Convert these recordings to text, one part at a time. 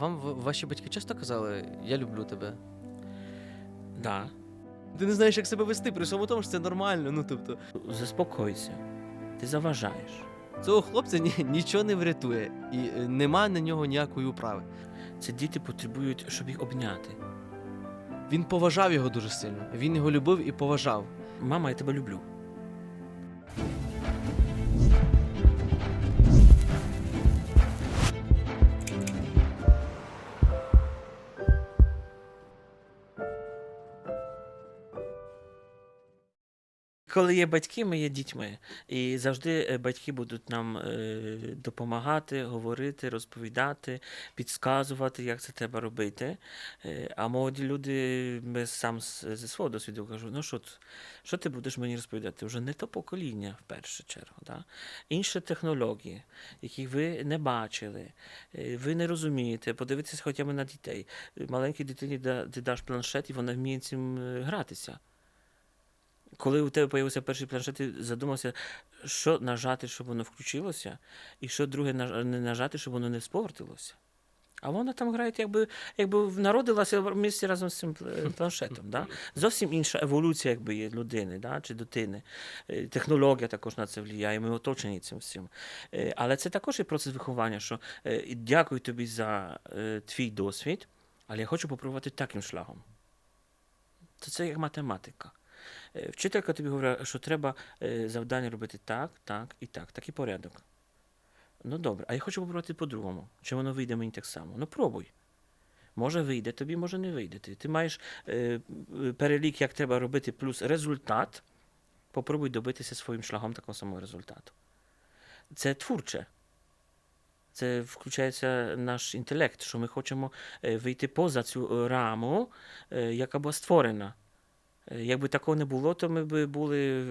Вам ваші батьки часто казали, я люблю тебе. Да. Ти не знаєш, як себе вести, при всьому тому, що це нормально. Ну тобто, Заспокойся. Ти заважаєш. цього хлопця ні, нічого не врятує, і е, нема на нього ніякої управи. Це діти потребують, щоб їх обняти. Він поважав його дуже сильно. Він його любив і поважав. Мама, я тебе люблю. Коли є батьки, ми є дітьми. І завжди е, батьки будуть нам е, допомагати, говорити, розповідати, підказувати, як це треба робити. Е, а молоді люди, ми сам зі свого досвіду кажу, ну що, що ти будеш мені розповідати? Вже не то покоління в першу чергу. Да? Інші технології, яких ви не бачили, ви не розумієте. Подивитися хоча б на дітей. Маленькій дитині ти даш планшет, і вона вміє цим гратися. Коли у тебе з'явився перший планшет, ти задумався, що нажати, щоб воно включилося, і що друге не нажати, щоб воно не спортилося. А вона там грає, якби, якби народилася в місті разом з цим планшетом. Да? Зовсім інша еволюція якби, є людини да? чи дитини. Е, Технологія також на це впливає, ми оточені цим всім. Е, Але це також і процес виховання, що е, дякую тобі за твій досвід, але я хочу попробувати таким шляхом. То це як математика. Е, Вчителька тобі говорить, що треба е, завдання робити так, так і так, такий порядок. Ну добре, а я хочу попробувати по-другому. Чи воно вийде мені так само? Ну пробуй. Може вийде тобі, може не вийде. Ти, маєш е, перелік, як треба робити, плюс результат. Попробуй добитися своїм шляхом такого самого результату. Це творче. Це включається наш інтелект, що ми хочемо вийти поза цю раму, яка була створена. Е, Якби такого не було, то ми б були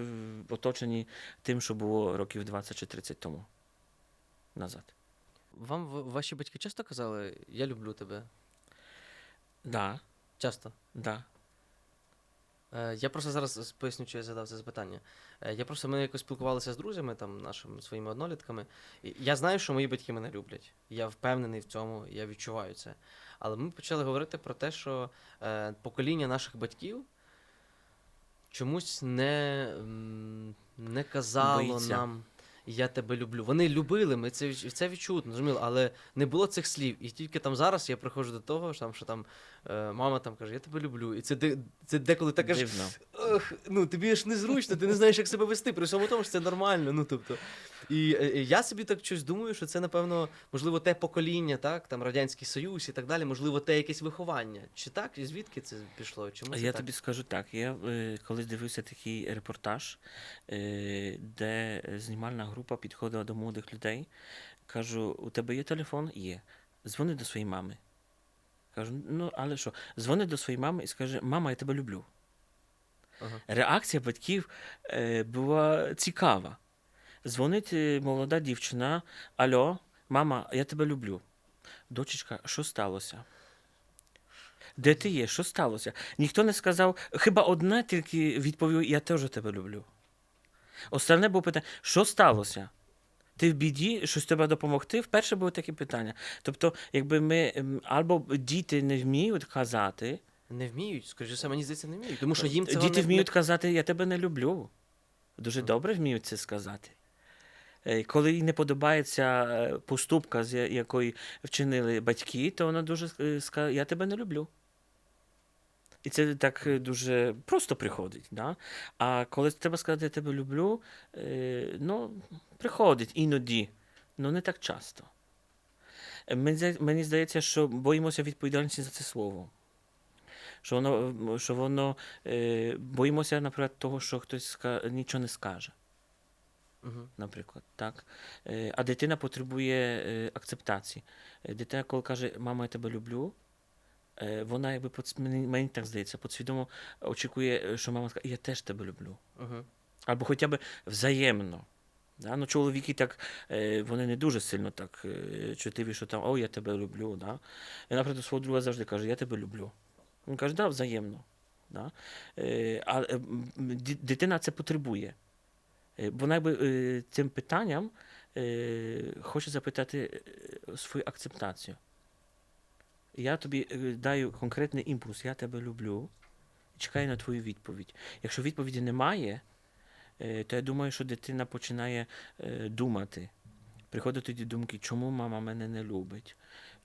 оточені тим, що було років 20 чи 30 тому назад. Вам ваші батьки часто казали, я люблю тебе. Да, Часто. да. Е, Я просто зараз поясню, що я задав це запитання. Е, Я просто ми якось спілкувалися з друзями, там, нашими своїми однолітками. І я знаю, що мої батьки мене люблять. Я впевнений в цьому, я відчуваю це. Але ми почали говорити про те, що покоління наших батьків чомусь не, не казало Боїться. нам. Я тебе люблю. Вони любили, ми це, це відчутно, зрозуміло, але не було цих слів. І тільки там зараз я приходжу до того, що там, що там е, мама там каже, я тебе люблю. І це, це деколи так аж Дивно. Ох, ну тобі ж незручно, ти не знаєш, як себе вести. При всьому тому, що це нормально. Ну тобто. І е, е, я собі так щось думаю, що це, напевно, можливо, те покоління, так, там Радянський Союз і так далі, можливо, те якесь виховання. Чи так? І звідки це пішло? Чому це Я так? тобі скажу так. Я е, колись дивився такий репортаж, е, де знімальна група підходила до молодих людей. Кажу: у тебе є телефон? Є. Дзвони до своєї мами. Кажу, ну але що? Дзвони до своєї мами і скажи, мама, я тебе люблю. Ага. Реакція батьків е, була цікава. Дзвонить е, молода дівчина: Алло, мама, я тебе люблю. Дочечка, що сталося? Де ти є? Що сталося? Ніхто не сказав, хіба одне тільки відповів: Я теж тебе люблю. Остальне було питання, що сталося? Ти в біді, щось треба допомогти? Вперше було таке питання. Тобто, якби ми ем, або діти не вміють казати, Не вміють, скоріше все, мені здається, не вміють. Тому що їм це Діти вміють казати, я тебе не люблю. Дуже добре вміють це сказати. Е, Коли їй не подобається е, поступка, з якої вчинили батьки, то вона дуже е, скаже, я тебе не люблю. І це так дуже просто приходить. Да? А коли треба сказати, я тебе люблю, ну, приходить іноді, але не так часто. Мені здається, що боїмося відповідальності за це слово. Що воно, що воно е, боїмося, наприклад, того, що хтось ска- нічого не скаже, Угу. наприклад. Так? Е, а дитина потребує е, акцептації. Е, Дитина, коли каже, мама, я тебе люблю, е, вона, якби подс- мені, мені так здається, підсвідомо очікує, е, що мама скаже, я теж тебе люблю. Угу. Або хоча б взаємно. Да? Ну, чоловіки так, е, вони не дуже сильно так е, чутливі, що там, о, я тебе люблю. Да? Я, наприклад, свого друга завжди каже, я тебе люблю. Він каже, да, взаємно. Да? Е, а е, дитина це потребує. Е, Вона якби цим питанням хоче запитати свою акцептацію. я тобі даю конкретний імпульс, я тебе люблю, чекаю на твою відповідь. Якщо відповіді немає, то я думаю, що дитина починає думати. Приходять тоді думки, чому мама мене не любить,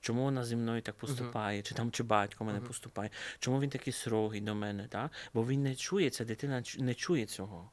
чому вона зі мною так поступає, чи там чи батько мене поступає, чому він такий строгий до мене, так? бо він не чує, ця дитина не чує цього.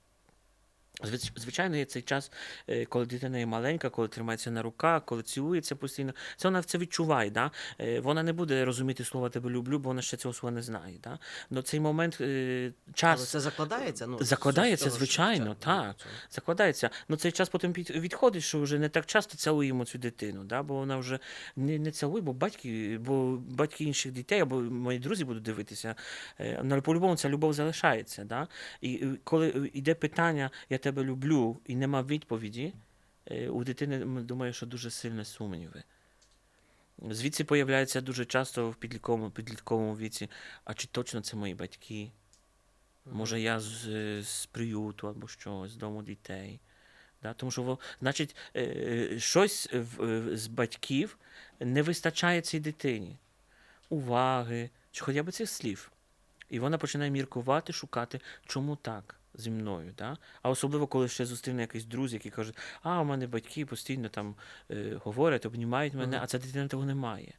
Звич- Звичайно, є цей час, е, коли дитина є маленька, коли тримається на руках, коли цілується постійно. Це вона це відчуває. Да? Е, Вона не буде розуміти слова тебе люблю, бо вона ще цього слова не знає. Да? Но цей момент е, Але це закладається? Ну, Закладається, того, звичайно, спочатку так. цього. закладається. Ну цей час потім відходить, що вже не так часто цілуємо цю дитину, да? бо вона вже не, не цілує, бо батьки, бо батьки інших дітей або мої друзі будуть дивитися. Але по-любому ця любов залишається. Да? І коли йде питання Я тебе люблю і нема відповіді, е, у дитини думаю, що дуже сильні сумніви. Звідси появляється дуже часто в підлітковому, підлітковому віці, а чи точно це мої батьки? Може, я з, е, з приюту або щось, з дому дітей. Да? Тому що, значить, е, щось з батьків не вистачає цій дитині. Уваги, чи хоча б цих слів. І вона починає міркувати, шукати, чому так зі мною. Да? А особливо, коли ще зустріне якийсь друзі, які кажуть, а у мене батьки постійно там е, говорять, обнімають мене, Мгм. а ця дитина того не має.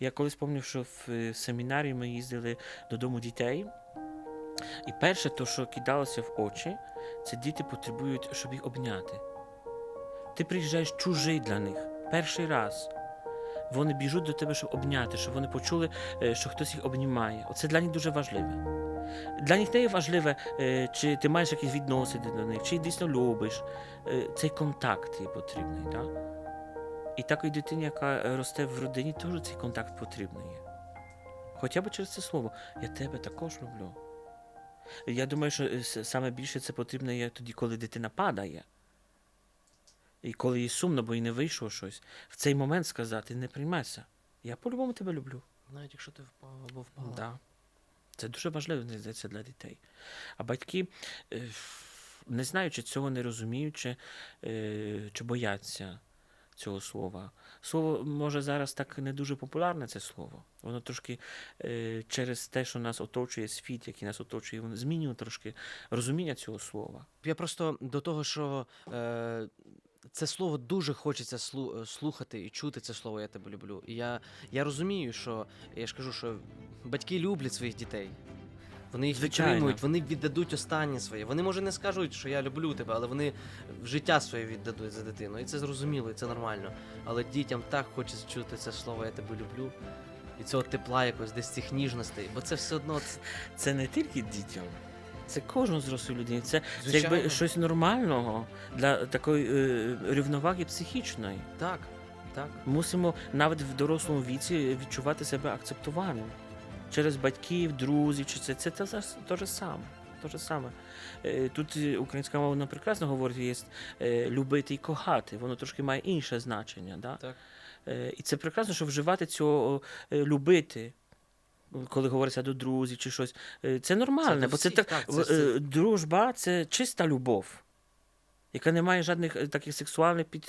Я колись пам'ятаю, що в е, семінарі ми їздили додому дітей. І перше, то, що кидалося в очі, це діти потребують, щоб їх обняти. Ти приїжджаєш чужий для них перший раз. Вони біжуть до тебе, щоб обняти, щоб вони почули, е, що хтось їх обнімає. Оце для них дуже важливе. Для них не є важливе, е, чи ти маєш якісь відносини до них, чи їх дійсно любиш. Е, Цей контакт є потрібний. Так? І такій дитині, яка росте в родині, теж цей контакт потрібний є. Хоча б через це слово. Я тебе також люблю. Я думаю, що саме більше це потрібно є тоді, коли дитина падає. І коли їй сумно, бо їй не вийшло щось, в цей момент сказати не приймайся. Я по-любому тебе люблю. Навіть якщо ти впав або впала. Да. Це дуже важливо, мені здається, для дітей. А батьки, е, не знаючи цього, не розуміючи, е, чи бояться цього слова. Слово, може, зараз так не дуже популярне це слово. Воно трошки е, через те, що нас оточує світ, який нас оточує, воно змінює трошки розуміння цього слова. Я просто до того, що е, це слово дуже хочеться е, слухати і чути це слово Я тебе люблю. І я, я розумію, що я ж кажу, що батьки люблять своїх дітей. Вони їх Звичайно. підтримують, вони віддадуть останнє своє. Вони, може, не скажуть, що я люблю тебе, але вони життя своє віддадуть за дитину. І це зрозуміло, і це нормально. Але дітям так хочеться чути це слово Я тебе люблю. І цього тепла якось, десь цих ніжностей. Бо це все одно це, Це не тільки дітям. Це кожну зрослій людині. Це, це якби щось нормального для такої е, рівноваги психічної. так. Так. Мусимо навіть в дорослому віці відчувати себе акцептованим через батьків, друзів, чи це, це те, за- те же саме. Те же саме. Е, Тут е, українська мова прекрасно говорить, є е, любити і кохати. Воно трошки має інше значення. Да? Так. І це прекрасно, що вживати цього любити. Коли говориться до друзів чи щось, Е, це нормально, до бо це всіх, так, так, це це- е, дружба це чиста любов, яка не має жодних е, таких сексуальних під,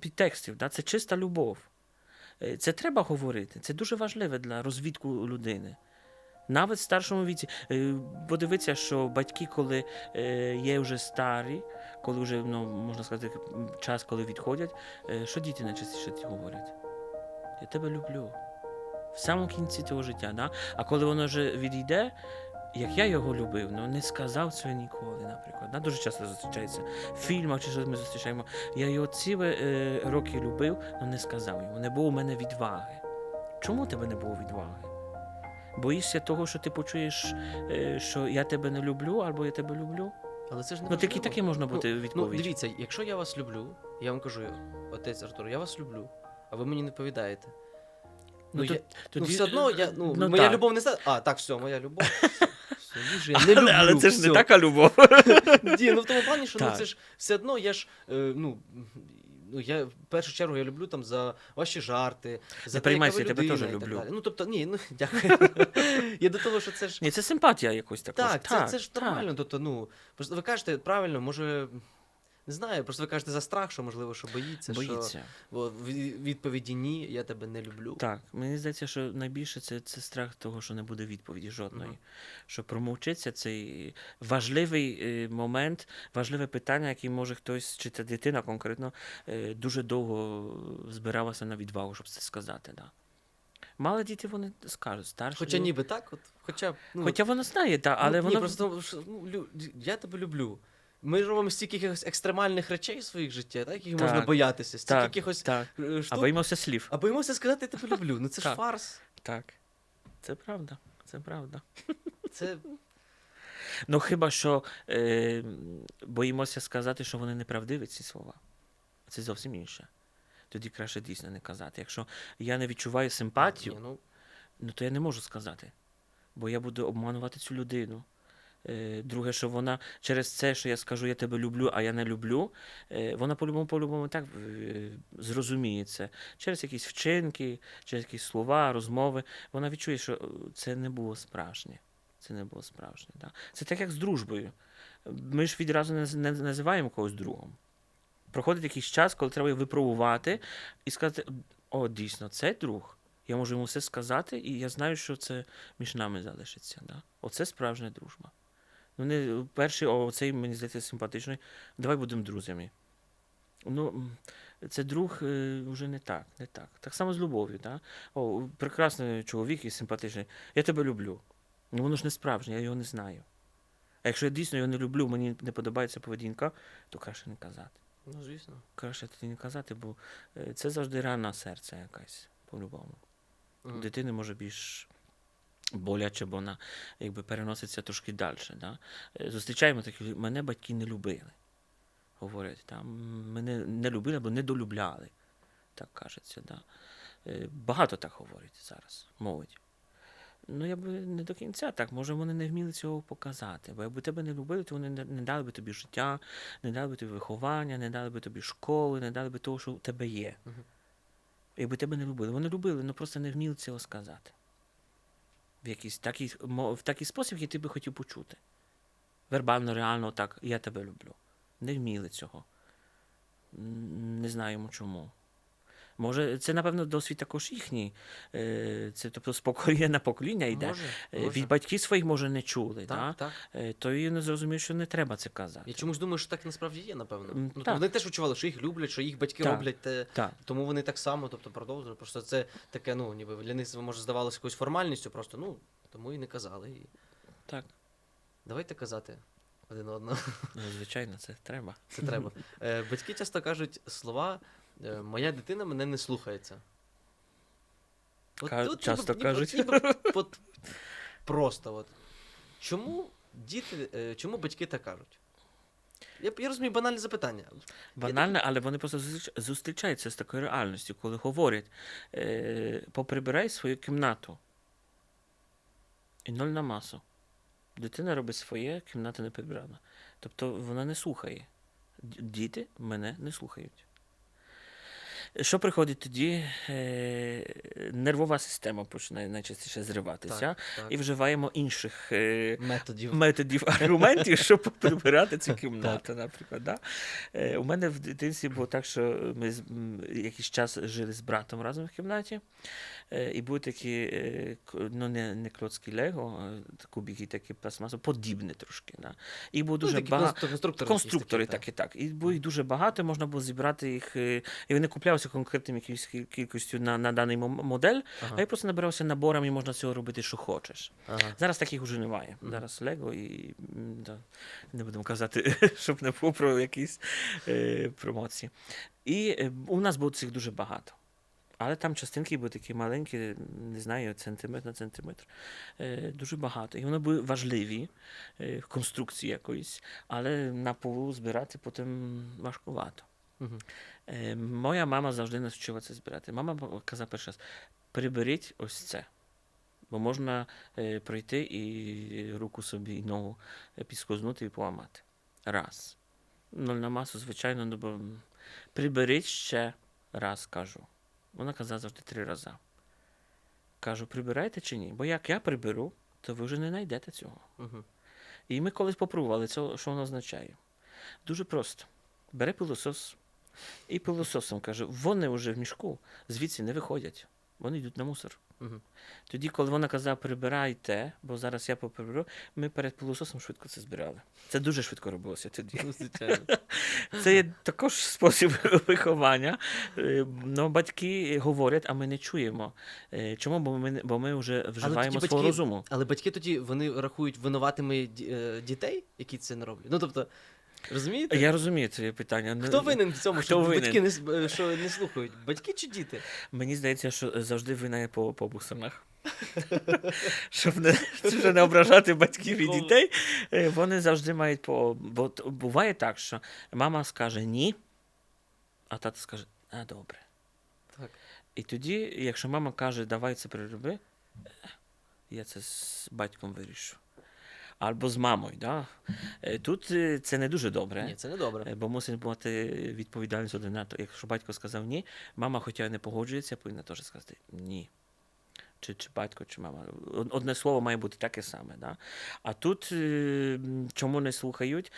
підтекстів. Да? Це чиста любов. Це треба говорити. Це дуже важливе для розвідку людини. Навіть в старшому віці. Подивіться, що батьки, коли є вже старі, коли вже, ну, можна сказати, час, коли відходять, що діти найчастіше ті говорять? Я тебе люблю. В самому кінці того життя. Да? А коли воно вже відійде, як я його любив, ну не сказав цього ніколи, наприклад. Да? Дуже часто зустрічається в фільмах чи що ми зустрічаємо. Я його ціле е, роки любив, але не сказав йому. Не було у мене відваги. Чому тебе не було відваги? Боїшся того, що ти почуєш, е, що я тебе не люблю, або я тебе люблю? Але це ж не Ну такі такі можна бути Ну, відповідь. дивіться, якщо я вас люблю, я вам кажу, отець Артур, я вас люблю, а ви мені не відповідаєте. Ну, то- я, тоді- ну все одно, я, ну, ну, моя так. любов не стане. А, так, все, моя любов. Все, я не люблю. але, але це ж все. не така любов. Ні, ну в тому плані, що ну, це ж все одно я ж, е, ну, ну, я в першу чергу я люблю там за ваші жарти, за те, яка ви я тебе теж і так люблю. далі. Ну, тобто, ні, ну, дякую. я до того, що це ж Ні, це симпатія якось також. так, це, це ж так. нормально. Тобто, ну, ви кажете, правильно, може. Не знаю, просто ви кажете за страх, що можливо, що боїться. Що, Боїться. бо в відповіді ні, я тебе не люблю. Так, мені здається, що найбільше це, це страх того, що не буде відповіді жодної. Мгм. Що промовчиться цей важливий е, момент, важливе питання, яке може хтось, чи це дитина конкретно, е, дуже довго збиралася на відвагу, щоб це сказати. Да. Мали діти вони скажуть, старші. Хоча ніби так, от, хоча, ну, Хоча вона знає, та, ну, але ні, воно просто ну, я тебе люблю. Ми робимо стільки якихось екстремальних речей в своїх життя, так, яких можна боятися, стільки так, якихось так. е, А боїмося слів. а боїмося сказати я тебе люблю. Ну це ж фарс. Так. Це правда. Це правда. Це Ну хіба що е, боїмося сказати, що вони неправдиві, ці слова. Це зовсім інше. Тоді краще дійсно не казати. Якщо я не відчуваю симпатію, Ні, ну, ну то я не можу сказати. Бо я буду обманувати цю людину. Е, друге, що вона через це, що я скажу, я тебе люблю, а я не люблю, е, вона по-любому, по-любому так е, зрозуміє це. Через якісь вчинки, через якісь слова, розмови. Вона відчує, що це не було справжнє. Це не було справжнє. Да? Це так, як з дружбою. Ми ж відразу не називаємо когось другом. Проходить якийсь час, коли треба випробувати і сказати: о, дійсно, це друг. Я можу йому все сказати, і я знаю, що це між нами залишиться. Да? Оце справжня дружба. Ну, не перший, о, цей, мені здається, симпатичний. Давай будемо друзями. Ну, це друг е, вже не так, не так. Так само з любов'ю. Да? О, прекрасний чоловік і симпатичний. Я тебе люблю. Ну, воно ж не справжнє, я його не знаю. А якщо я дійсно його не люблю, мені не подобається поведінка, то краще не казати. ну звісно. Краще тоді не казати, бо е, це завжди рана серця якась, по-любому. Мгм. дитини може більш боляче, бо вона якби переноситься трошки далі. Да? Е, Зустрічаємо такі, лю- мене батьки не любили. Говорять, там, мене не любили або недолюбляли, так кажеться. Да? Е, Багато так говорять зараз, молодь. Ну, я би не до кінця так. Може, вони не вміли цього показати. Бо якби тебе не любили, то вони не, дали би тобі життя, не дали би тобі виховання, не дали би тобі школи, не дали би того, що у тебе є. Якби тебе не любили. Вони любили, але просто не вміли цього сказати. В якийсь такий, в такий спосіб, який ти би хотів почути. Вербально, реально, так, я тебе люблю. Не вміли цього. Не знаємо чому. Може, це, напевно, досвід також їхній. Це тобто з покоління на покоління йде. Може, може. Від батьків своїх, може, не чули. Так, да? так. То і не зрозумів, що не треба це казати. Я чомусь думаю, що так насправді є, напевно. М, Ну, вони теж відчували, що їх люблять, що їх батьки Так. роблять те. Так. Тому вони так само, тобто продовжували. Просто це таке, ну, ніби для них може здавалося якоюсь формальністю, просто ну, тому і не казали. І Так. давайте казати один одного. Ну, звичайно, це треба. Це треба. Батьки часто кажуть слова моя дитина мене не слухається. Ка- ніби- часто ніби- кажуть. ніби от просто от. Чому діти, е, чому батьки так кажуть? Я, я розумію банальне запитання. Банально, але вони просто зустрічаються з такою реальністю, коли говорять: е, поприбирай свою кімнату. І ноль на масу. Дитина робить своє, кімната не прибрана. Тобто вона не слухає. Діти мене не слухають. Що приходить тоді? Е, нервова система починає найчастіше зриватися, Так, так. і вживаємо інших е, Методів. методів аргументів, щоб прибирати цю кімнату, наприклад. Да? Е, у мене в дитинстві було так, що ми якийсь час жили з братом разом в кімнаті, і були такі, ну не, не клоцькі Лего, кубики такі пластмасові, подібні трошки. Да? І було дуже ну, багато. конструктори. Конструктори, такі, так і так. І було їх дуже багато, можна було зібрати їх. І вони куплялися конкретним якоюсь кількістю на, на даний модель, Ага. а я просто набирався наборами, і можна цього робити, що хочеш. Ага. Зараз таких вже немає. Мгм. Зараз Лего і да, не будемо казати, щоб не було про якісь е, промоції. І е, у нас було цих дуже багато. Але там частинки були такі маленькі, не знаю, сантиметр на сантиметр. Е, дуже багато. І вони були важливі е, в конструкції якоїсь, але на полу збирати потім важкувато. Мгм. Е, моя мама завжди нас вчила це збирати. Мама казала перший раз: приберіть ось це. Бо можна е, пройти і руку собі і ногу е, підскознути і поламати. Раз. Ну, на масу, звичайно, ну, бо приберіть ще раз, кажу. Вона казала завжди три рази. Кажу, прибираєте чи ні? Бо як я приберу, то ви вже не знайдете цього. Мгм. І ми колись попробували, це, що воно означає. Дуже просто. бере пилосос і пилососом каже: вони вже в мішку, звідси не виходять. Вони йдуть на мусор. Мгм. Тоді, коли вона казала, прибирайте, бо зараз я поприберу, ми перед пилососом швидко це збирали. Це дуже швидко робилося тоді. Ну, звичайно. Це є також спосіб виховання. Е, Ну, батьки говорять, а ми не чуємо. Е, Чому? Бо ми, бо ми вже вживаємо свого батьки- розуму. Але батьки тоді вони рахують винуватими е, дітей, які це не роблять. Ну тобто, розумієте? Я розумію це питання. Ну, Хто винен в цьому, що батьки не, е, що не слухають? Батьки чи діти? Мені здається, що завжди вина по, по обох сторонах. Щоб не, щоб не ображати батьків і дітей, е, вони завжди мають по. Бо буває так, що мама скаже ні, а тато скаже, а добре. Так. І тоді, якщо мама каже, давай це перероби, е, я це з батьком вирішу. Або з мамою. Да? Тут це не дуже добре. Ні, це не добре. Бо мусить бути відповідальність один. Якщо батько сказав ні, мама, хоча не погоджується, повинна теж сказати ні. Чи, чи батько, чи мама. Одне слово має бути таке саме. Да? А тут чому не слухають?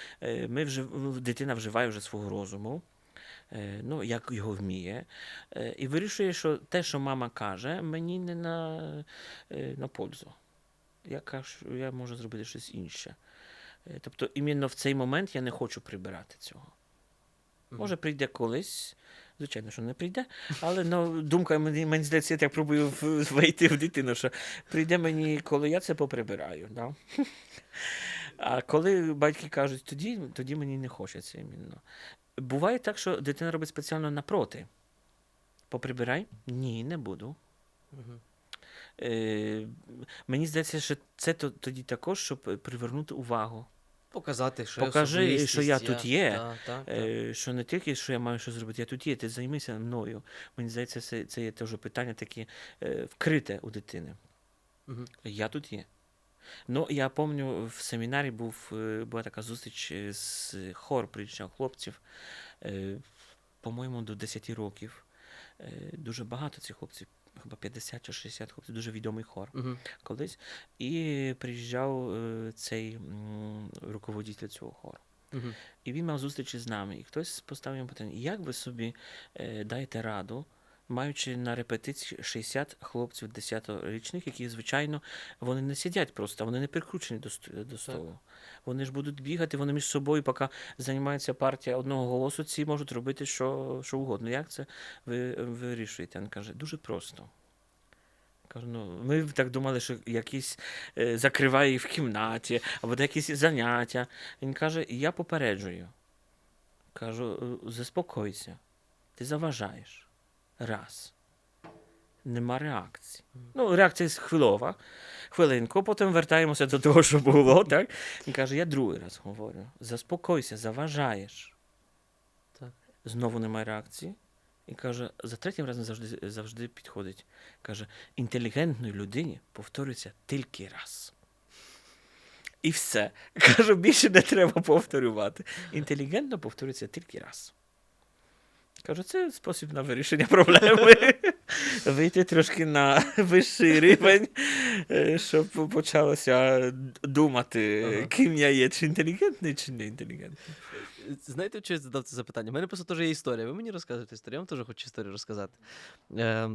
Ми вжив... Дитина вживає вже свого розуму, ну, як його вміє, і вирішує, що те, що мама каже, мені не на, на пользу. Я кажу, я можу зробити щось інше. Е, Тобто, іменно в цей момент я не хочу прибирати цього. Може, прийде колись. Звичайно, що не прийде, але ну, думка мені, мені здається, я так пробую вийти в дитину, що прийде мені, коли я це поприбираю. Да? А коли батьки кажуть, тоді, тоді мені не хочеться іменно. Буває так, що дитина робить спеціально напроти. Поприбирай? Ні, не буду. Мгм. Е, мені здається, що це тоді також, щоб привернути увагу. Показати, що Покажи, я що я тут є. Так, так. Е, що не тільки що я маю що зробити, я тут є, ти займися мною. Мені здається, це, це є теж питання таке е, вкрите у дитини. Мгм. Я тут є. Ну, я пам'ятаю, в семінарі був, е, була така зустріч е, з хор приїжджав хлопців, е, по-моєму, до 10 років. Дуже багато цих хлопців, хіба 50 чи 60 хлопців, дуже відомий хор Мгм. колись. І приїжджав е, цей руководитель цього хору. Мгм. І він мав зустрічі з нами. І хтось поставив йому питання, як ви собі е, даєте раду, маючи на репетиції 60 хлопців 10-річних, які, звичайно, вони не сидять просто, вони не прикручені до, до столу. Вони ж будуть бігати, вони між собою, поки займається партія одного голосу, ці можуть робити що, що угодно. Як це ви вирішуєте? Він каже, дуже просто. Кажу, ну, ми так думали, що якийсь е, закриває в кімнаті, або де якісь заняття. Він каже, я попереджую. Кажу, «Е, заспокойся, ти заважаєш. Раз. Нема реакції. Ну, реакція хвилова. Хвилинку, потім вертаємося до того, що було. Так? Він каже, я другий раз говорю. Заспокойся, заважаєш. Так. Знову немає реакції. І каже, за третім разом завжди, завжди підходить. Каже, інтелігентної людині повторюється тільки раз. І все. Кажу, більше не треба повторювати. Інтелігентно повторюється тільки раз. Кажу, це спосіб на вирішення проблеми. Вийти трошки на вищий рівень, е, щоб почалося думати, Ага. ким я є, чи інтелігентний, чи не інтелігентний. Знаєте, чого я задав це запитання? У мене просто теж є історія. Ви мені розказуєте історію, я вам теж хочу історію розказати. Е,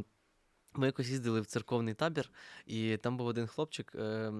ми якось їздили в церковний табір, і там був один хлопчик е,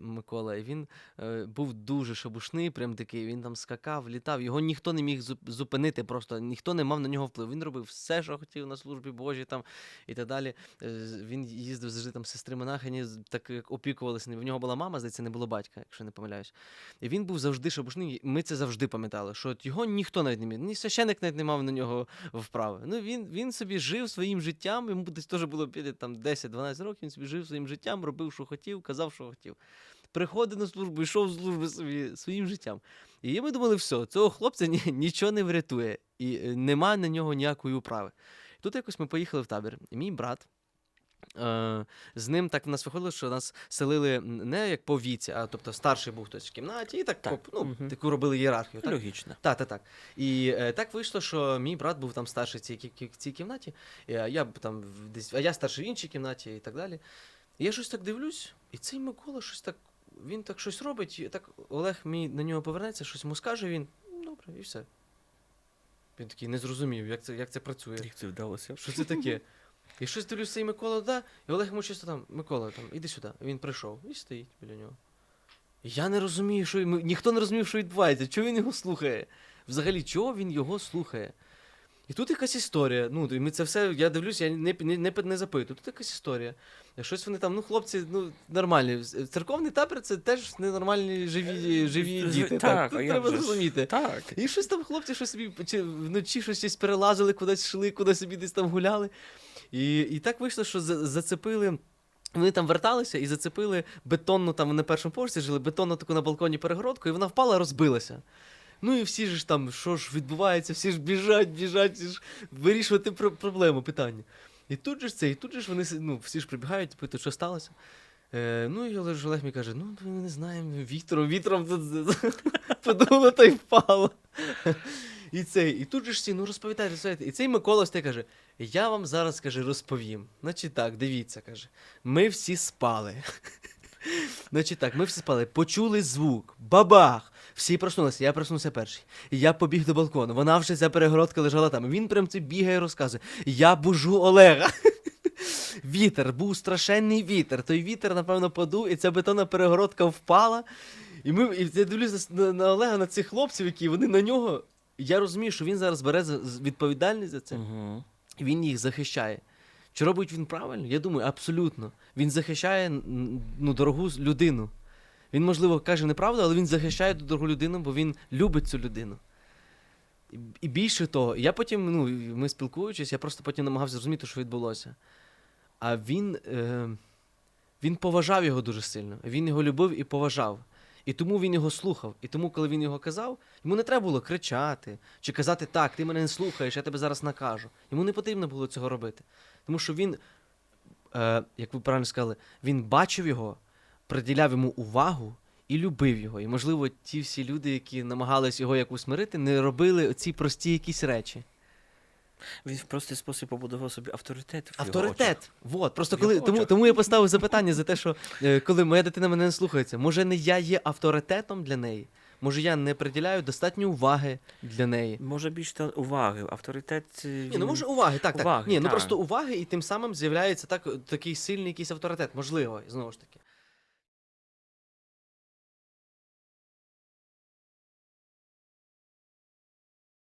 Микола, і він е, був дуже шабушний, прям такий. Він там скакав, літав. Його ніхто не міг зупинити, просто ніхто не мав на нього впливу. Він робив все, що хотів на службі Божій там і так далі. Е, Він їздив завжди там сестри монахині, так опікувалися. В нього була мама, здається, не було батька, якщо не помиляюсь. І він був завжди шабушний. Ми це завжди пам'ятали, що його ніхто навіть не міг, ні священик навіть не мав на нього вправи. Ну він, він собі жив своїм життям, йому десь теж було біля там 10-12 років, він собі жив своїм життям, робив, що хотів, казав, що хотів. Приходив на службу, йшов з служби собі своїм життям. І ми думали, все, цього хлопця ні, нічого не врятує, і е, нема на нього ніякої управи. Тут якось ми поїхали в табір, і мій брат. Е, з ним так в нас виходило, що нас селили не як по віці, а тобто старший був хтось в кімнаті, і так, Так, по- ну, мгм. таку робили ієрархію. Так? Логічно. Так, так, так. І е, так вийшло, що мій брат був там старший в цій, кі- цій кімнаті, а я там десь, а я старший в іншій кімнаті і так далі. І я щось так дивлюсь, і цей Микола щось так, він так щось робить, і так Олег мій на нього повернеться, щось йому скаже, він, «Ну, добре, і все. Він такий не зрозумів, як це, як це працює. Як це вдалося? Що це таке? І щось дивлюся, і Микола, да, і Олег йому чисто там, Микола, там, іди сюди. Він прийшов і стоїть біля нього. Я не розумію, що ніхто не розумів, що відбувається. Чого він його слухає? Взагалі, чого він його слухає? І тут якась історія. Ну, і ми це все, я дивлюся, я не, не, не, не запитую. Тут якась історія. Щось вони там, ну, хлопці, ну, нормальні. Церковний табір це теж ненормальні живі, живі Е, діти. так, Так, тут треба зрозуміти. Так. І щось там хлопці щось собі чи вночі щось перелазили, кудись йшли, кудись собі десь там гуляли. І, і так вийшло, що зацепили. Вони там верталися і зацепили бетонну, там на першому поверсі жили, бетонну таку на балконі перегородку, і вона впала, розбилася. Ну і всі ж там, що ж відбувається, всі ж біжать, біжать, всі ж вирішувати про- проблему, питання. І тут же ж це, і тут же ж вони ну, всі ж прибігають, питають, що сталося. Е, ну і Олег, мені каже: ну, ми не знаємо, вітром, вітром тут подуло та й впало. І цей, і тут же ж всі, ну розповідайте, розповідайте. І цей Микола каже: я вам зараз каже, розповім. Значить так, дивіться, каже. Ми всі спали. Значить так, ми всі спали, почули звук, бабах. Всі проснулися, я проснувся перший. Я побіг до балкону. Вона вже ця перегородка лежала там. Він прям це бігає і розказує. Я бужу Олега. Вітер, був страшенний вітер. Той вітер, напевно, подув, і ця бетонна перегородка впала. І ми і я дивлюся на, на Олега, на цих хлопців, які вони на нього. Я розумію, що він зараз бере відповідальність за це. Угу. Він їх захищає. Чи робить він правильно? Я думаю, абсолютно. Він захищає ну, дорогу людину. Він, можливо, каже неправду, але він захищає ту дорогу людину, бо він любить цю людину. І більше того, я потім, ну, ми спілкуючись, я просто потім намагався зрозуміти, що відбулося. А він, е, він поважав його дуже сильно. Він його любив і поважав. І тому він його слухав. І тому, коли він його казав, йому не треба було кричати чи казати так, ти мене не слухаєш, я тебе зараз накажу. Йому не потрібно було цього робити. Тому що він, е, як ви правильно сказали, він бачив його, приділяв йому увагу і любив його. І, можливо, ті всі люди, які намагались його якось смирити, не робили ці прості якісь речі. Він в простий спосіб побудував собі авторитет. В його. Авторитет. Вот. Просто В коли його тому, очах. тому я поставив запитання за те, що е, коли моя дитина мене не слухається, може не я є авторитетом для неї? Може, я не приділяю достатньо уваги для неї. Може більше та уваги. Авторитет. е, Ні, ну може уваги, так, так. Уваги, Ні, ну просто уваги, і тим самим з'являється так, такий сильний якийсь авторитет. Можливо, знову ж таки.